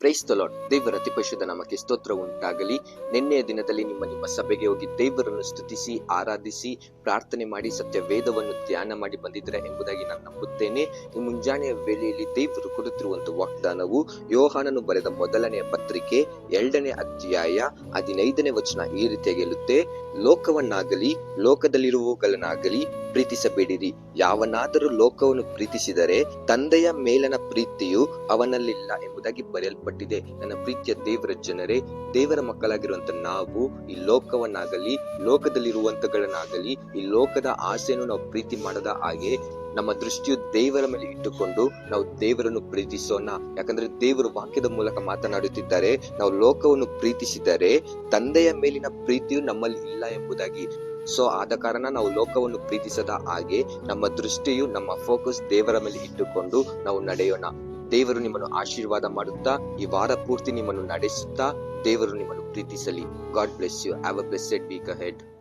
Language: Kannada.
ಪ್ರೈಸ್ ಲಾರ್ಡ್ ದೇವರ ಅತಿ ನಮಗೆ ಸ್ತೋತ್ರ ಉಂಟಾಗಲಿ. ನಿನ್ನೆಯ ದಿನದಲ್ಲಿ ನಿಮ್ಮ ನಿಮ್ಮ ಸಭೆಗೆ ಹೋಗಿ ದೇವರನ್ನು ಸ್ತುತಿಸಿ, ಆರಾಧಿಸಿ, ಪ್ರಾರ್ಥನೆ ಮಾಡಿ ಸತ್ಯ ವೇದವನ್ನು ಧ್ಯಾನ ಮಾಡಿ ಬಂದಿದ್ದೀರಾ ಎಂಬುದಾಗಿ ನಾನು ನಂಬುತ್ತೇನೆ. ಈ ಮುಂಜಾನೆಯ ವೇಳೆಯಲ್ಲಿ ದೇವರು ಕೊಡುತ್ತಿರುವಂತಹ ವಾಗ್ದಾನವು ಯೋಹಾನನು ಬರೆದ ಮೊದಲನೆಯ ಪತ್ರಿಕೆ ಎರಡನೇ ಅಧ್ಯಾಯ ಹದಿನೈದನೇ ವಚನ ಈ ರೀತಿಯಾಗಿ ಹೇಳುತ್ತೆ. ಲೋಕವನ್ನಾಗಲಿ, ಲೋಕದಲ್ಲಿರುವವುಗಳನ್ನಾಗಲಿ ಪ್ರೀತಿಸಬೇಡಿರಿ. ಯಾವನಾದರೂ ಲೋಕವನ್ನು ಪ್ರೀತಿಸಿದರೆ ತಂದೆಯ ಮೇಲನ ಪ್ರೀತಿಯು ಅವನಲ್ಲಿಲ್ಲ ಎಂಬುದಾಗಿ ಬರೆಯಲ್ಪಟ್ಟಿದೆ. ನನ್ನ ಪ್ರೀತಿಯ ದೇವರ ಜನರೇ, ದೇವರ ಮಕ್ಕಳಾಗಿರುವಂತ ನಾವು ಈ ಲೋಕವನ್ನಾಗಲಿ ಲೋಕದಲ್ಲಿರುವಂತಗಳನ್ನಾಗಲಿ ಈ ಲೋಕದ ಆಸೆಯನ್ನು ನಾವು ಪ್ರೀತಿ ಮಾಡದ ಹಾಗೆ ನಮ್ಮ ದೃಷ್ಟಿಯು ದೇವರ ಮೇಲೆ ಇಟ್ಟುಕೊಂಡು ನಾವು ದೇವರನ್ನು ಪ್ರೀತಿಸೋಣ. ಯಾಕಂದ್ರೆ ದೇವರು ವಾಕ್ಯದ ಮೂಲಕ ಮಾತನಾಡುತ್ತಿದ್ದಾರೆ. ನಾವು ಲೋಕವನ್ನು ಪ್ರೀತಿಸಿದರೆ ತಂದೆಯ ಮೇಲಿನ ಪ್ರೀತಿಯು ನಮ್ಮಲ್ಲಿ ಇಲ್ಲ ಎಂಬುದಾಗಿ ಸೊ ಆದ ಕಾರಣ ನಾವು ಲೋಕವನ್ನು ಪ್ರೀತಿಸದ ಹಾಗೆ ನಮ್ಮ ದೃಷ್ಟಿಯು, ನಮ್ಮ ಫೋಕಸ್ ದೇವರ ಮೇಲೆ ಇಟ್ಟುಕೊಂಡು ನಾವು ನಡೆಯೋಣ. ದೇವರು ನಿಮ್ಮನ್ನು ಆಶೀರ್ವಾದ ಮಾಡುತ್ತಾ, ಈ ವಾರ ಪೂರ್ತಿ ನಿಮ್ಮನ್ನು ನಡೆಸುತ್ತಾ ದೇವರು ನಿಮ್ಮನ್ನು ಪ್ರೀತಿಸಲಿ. God bless you have a blessed week ahead